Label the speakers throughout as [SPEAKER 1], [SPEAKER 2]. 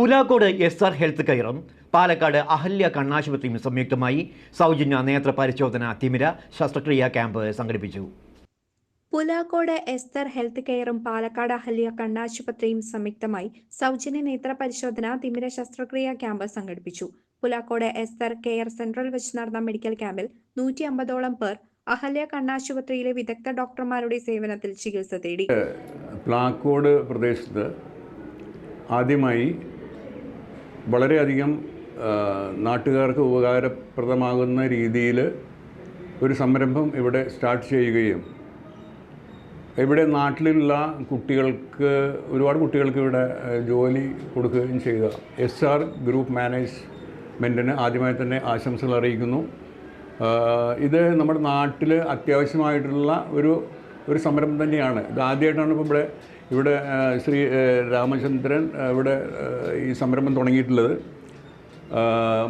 [SPEAKER 1] Pulakode S R health കെയറും പാലക്കാട് അഹല്യ കണ്ണാശുപത്രിയും സംയുക്തമായി സൗജന്യ നേത്ര പരിശോധന തിമിര ശസ്ത്രക്രിയ ക്യാമ്പ് സംഘടിപ്പിച്ചു.
[SPEAKER 2] പുലാക്കോട് എസ്തർ ഹെൽത്ത് കെയറും പാലക്കാട് അഹല്യ കണ്ണാശുപത്രിയും സംയുക്തമായി സൗജന്യ നേത്ര പരിശോധന തിമിര ശസ്ത്രക്രിയ ക്യാമ്പ് സംഘടിപ്പിച്ചു. പുലാക്കോട് എസ്തർ കെയർ സെൻട്രൽ വെച്ച് നടന്ന മെഡിക്കൽ ക്യാമ്പിൽ നൂറ്റി അമ്പതോളം പേർ അഹല്യ കണ്ണാശുപത്രിയിലെ വിദഗ്ധ ഡോക്ടർമാരുടെ സേവനത്തിൽ ചികിത്സ തേടി.
[SPEAKER 3] പ്ലാക്കോട് പ്രദേശത്ത് ആദ്യമായി വളരെയധികം നാട്ടുകാർക്ക് ഉപകാരപ്രദമാകുന്ന രീതിയിൽ ഒരു സംരംഭം ഇവിടെ സ്റ്റാർട്ട് ചെയ്യുകയും ഇവിടെ നാട്ടിലുള്ള കുട്ടികൾക്ക് ഒരുപാട് കുട്ടികൾക്ക് ഇവിടെ ജോലി കൊടുക്കുകയും ചെയ്യുക എസ് ആർ ഗ്രൂപ്പ് മാനേജ്മെന്റിന് ആദ്യമായി തന്നെ ആശംസകൾ അറിയിക്കുന്നു. ഇത് നമ്മുടെ നാട്ടിൽ അത്യാവശ്യമായിട്ടുള്ള ഒരു ഒരു സമരം തന്നെയാണ്. ഇത് ആദ്യമായിട്ടാണ് ഇപ്പോൾ ഇവിടെ ഇവിടെ ശ്രീ രാമചന്ദ്രൻ ഇവിടെ ഈ സംരംഭം തുടങ്ങിയിട്ടുള്ളത്.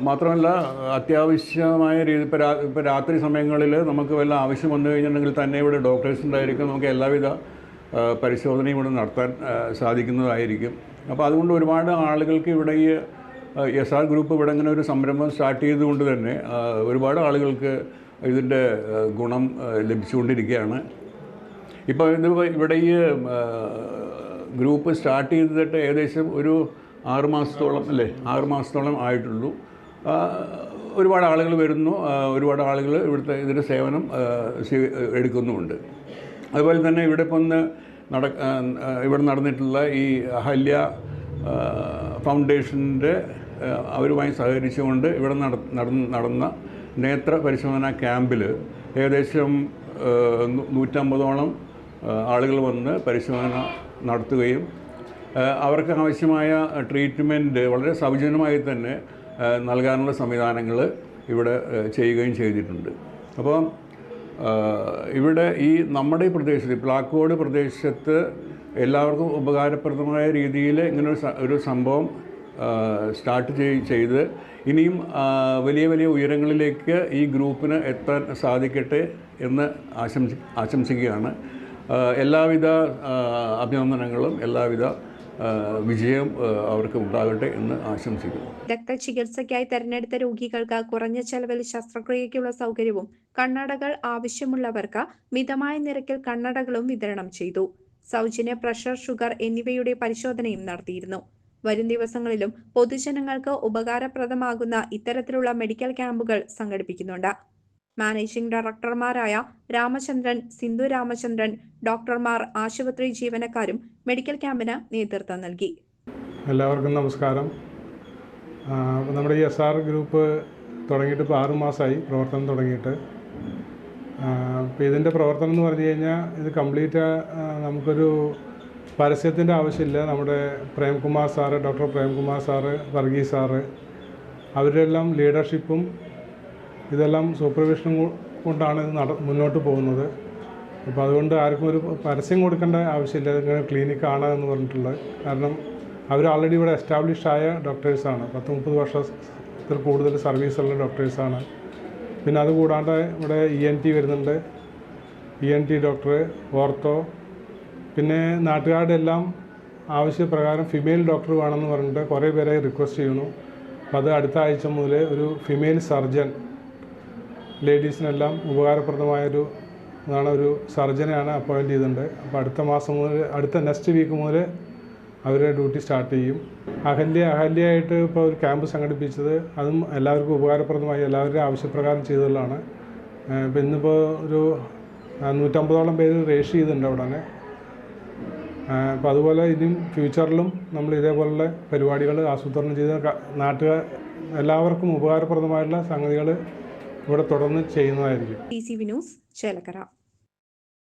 [SPEAKER 3] മാത്രമല്ല അത്യാവശ്യമായ രീതി ഇപ്പോൾ രാത്രി സമയങ്ങളിൽ നമുക്ക് വല്ല ആവശ്യം വന്നു കഴിഞ്ഞിട്ടുണ്ടെങ്കിൽ തന്നെ ഇവിടെ ഡോക്ടേഴ്സ് ഉണ്ടായിരിക്കും. നമുക്ക് എല്ലാവിധ പരിശോധനയും ഇവിടെ നടത്താൻ സാധിക്കുന്നതായിരിക്കും. അപ്പോൾ അതുകൊണ്ട് ഒരുപാട് ആളുകൾക്ക് ഇവിടെ ഈ എസ് ആർ ഗ്രൂപ്പ് ഇവിടെ ഇങ്ങനെ ഒരു സംരംഭം സ്റ്റാർട്ട് ചെയ്തുകൊണ്ട് തന്നെ ഒരുപാട് ആളുകൾക്ക് ഇതിന്റെ ഗുണം ലഭിച്ചുകൊണ്ടിരിക്കുകയാണ്. ഇപ്പോൾ ഇവിടെ ഈ ഗ്രൂപ്പ് സ്റ്റാർട്ട് ചെയ്തിട്ട് ഏകദേശം ഒരു ആറ് മാസത്തോളം അല്ലേ? ആറ് മാസത്തോളം ആയിട്ടുള്ളൂ. ഒരുപാട് ആളുകൾ വരുന്നു. ഒരുപാട് ആളുകൾ ഇവിടുത്തെ ഇതിന്റെ സേവനം എടുക്കുന്നുമുണ്ട്. അതുപോലെ തന്നെ ഇവിടെ ഇപ്പം ഒന്ന് നട ഇവിടെ നടന്നിട്ടുള്ള ഈ അഹല്യ ഫൗണ്ടേഷന്റെ അവരുമായി സഹകരിച്ചുകൊണ്ട് ഇവിടെ നട നടന്ന നേത്ര പരിശോധന ക്യാമ്പിൽ ഏകദേശം നൂറ്റമ്പതോളം ആളുകൾ വന്ന് പരിശോധന നടത്തുകയും അവർക്ക് ആവശ്യമായ ട്രീറ്റ്മെന്റ് വളരെ സൗജന്യമായി തന്നെ നൽകാനുള്ള സംവിധാനങ്ങൾ ഇവിടെ ചെയ്യുകയും ചെയ്തിട്ടുണ്ട്. അപ്പോൾ ഇവിടെ ഈ നമ്മുടെ ഈ പ്രദേശത്ത് പ്ലാക്കോട് പ്രദേശത്ത് എല്ലാവർക്കും ഉപകാരപ്രദമായ രീതിയിൽ ഇങ്ങനെ ഒരു സംഭവം സ്റ്റാർട്ട് ചെയ്- ചെയ്ത് ഇനിയും വലിയ വലിയ ഉയരങ്ങളിലേക്ക് ഈ ഗ്രൂപ്പിന് എത്താൻ സാധിക്കട്ടെ എന്ന് ആശംസി ആശംസിക്കുകയാണ്. എല്ലാവിധ അഭിനന്ദനങ്ങളും എല്ലാവിധ വിജയം അവർക്ക് ഉണ്ടാകട്ടെ എന്ന് ആശംസിക്കുന്നു.
[SPEAKER 2] രക്ത ചികിത്സയ്ക്കായി തെരഞ്ഞെടുത്ത രോഗികൾക്ക് കുറഞ്ഞ ചെലവിൽ ശസ്ത്രക്രിയക്കുള്ള സൗകര്യവും കണ്ണടകൾ ആവശ്യമുള്ളവർക്ക് മിതമായ നിരക്കിൽ കണ്ണടകളും വിതരണം ചെയ്തു. സൗജന്യ പ്രഷർ ഷുഗർ എന്നിവയുടെ പരിശോധനയും നടത്തിയിരുന്നു. വരും ദിവസങ്ങളിലും പൊതുജനങ്ങൾക്ക് ഉപകാരപ്രദമാകുന്ന ഇത്തരത്തിലുള്ള മെഡിക്കൽ ക്യാമ്പുകൾ സംഘടിപ്പിക്കുന്നുണ്ട്. മാനേജിംഗ് ഡയറക്ടർമാരായ രാമചന്ദ്രൻ സിന്ധു രാമചന്ദ്രൻ ഡോക്ടർമാർ ആശുപത്രി ജീവനക്കാരും മെഡിക്കൽ ക്യാമ്പിന് നേതൃത്വം നൽകി.
[SPEAKER 4] എല്ലാവർക്കും നമസ്കാരം. നമ്മുടെ ഈ എസ് ആർ ഗ്രൂപ്പ് തുടങ്ങിയിട്ട് ഇപ്പോൾ ആറുമാസമായി പ്രവർത്തനം തുടങ്ങിയിട്ട്. അപ്പോൾ ഇതിന്റെ പ്രവർത്തനം എന്ന് പറഞ്ഞു കഴിഞ്ഞാൽ ഇത് കംപ്ലീറ്റ് നമുക്കൊരു പരസ്യത്തിന്റെ ആവശ്യമില്ല. നമ്മുടെ Premkumar sir doctor Premkumar sir Varghese sir അവരെല്ലാം ലീഡർഷിപ്പും ഇതെല്ലാം സൂപ്പർവിഷനും കൊണ്ടാണ് ഇത് നട മുന്നോട്ട് പോകുന്നത്. അപ്പോൾ അതുകൊണ്ട് ആർക്കും ഒരു പരസ്യം കൊടുക്കേണ്ട ആവശ്യമില്ല. ഇങ്ങനെ ക്ലിനിക്കാണ് എന്ന് പറഞ്ഞിട്ടുള്ളത്. കാരണം അവർ ആൾറെഡി ഇവിടെ എസ്റ്റാബ്ലിഷ് ആയ ഡോക്ടേഴ്സാണ് പത്ത് മുപ്പത് വർഷത്തിൽ കൂടുതൽ സർവീസുള്ള ഡോക്ടേഴ്സാണ് പിന്നെ അതുകൂടാണ്ട് ഇവിടെ ഇ എൻ ടി വരുന്നുണ്ട്. E N T doctor ortho പിന്നെ നാട്ടുകാരുടെ എല്ലാം ആവശ്യപ്രകാരം ഫിമെയിൽ ഡോക്ടർ വേണമെന്ന് പറഞ്ഞിട്ട് കുറേ പേരെ റിക്വസ്റ്റ് ചെയ്യുന്നു. അപ്പോൾ അത് അടുത്ത ആഴ്ച മുതൽ ഒരു ഫിമെയിൽ സർജൻ ലേഡീസിനെല്ലാം ഉപകാരപ്രദമായൊരു ഇതാണ് ഒരു സർജനെയാണ് അപ്പോയിന്റ് ചെയ്തിട്ടുണ്ട്. അപ്പോൾ അടുത്ത മാസം മുതൽ അടുത്ത നെക്സ്റ്റ് വീക്ക് മുതൽ അവരുടെ ഡ്യൂട്ടി സ്റ്റാർട്ട് ചെയ്യും. അഹല്യ അഹല്യയായിട്ട് ഇപ്പോൾ ഒരു ക്യാമ്പ് സംഘടിപ്പിച്ചത് അതും എല്ലാവർക്കും ഉപകാരപ്രദമായി എല്ലാവരുടെയും ആവശ്യപ്രകാരം ചെയ്തതാണ്. ഇപ്പോൾ ഇന്നിപ്പോൾ ഒരു നൂറ്റമ്പതോളം പേര് രജിസ്റ്റർ ചെയ്തിട്ടുണ്ട് അവിടെ തന്നെ അപ്പോൾ അതുപോലെ ഇനിയും ഫ്യൂച്ചറിലും നമ്മൾ ഇതേപോലുള്ള പരിപാടികൾ ആസൂത്രണം ചെയ്ത് നാട്ടുകാർ എല്ലാവർക്കും ഉപകാരപ്രദമായിട്ടുള്ള സംഗതികൾ ഇവിടെ തുടർന്ന് ചെയ്യുന്നതായിരിക്കും.
[SPEAKER 2] ന്യൂസ് ചേലക്കര.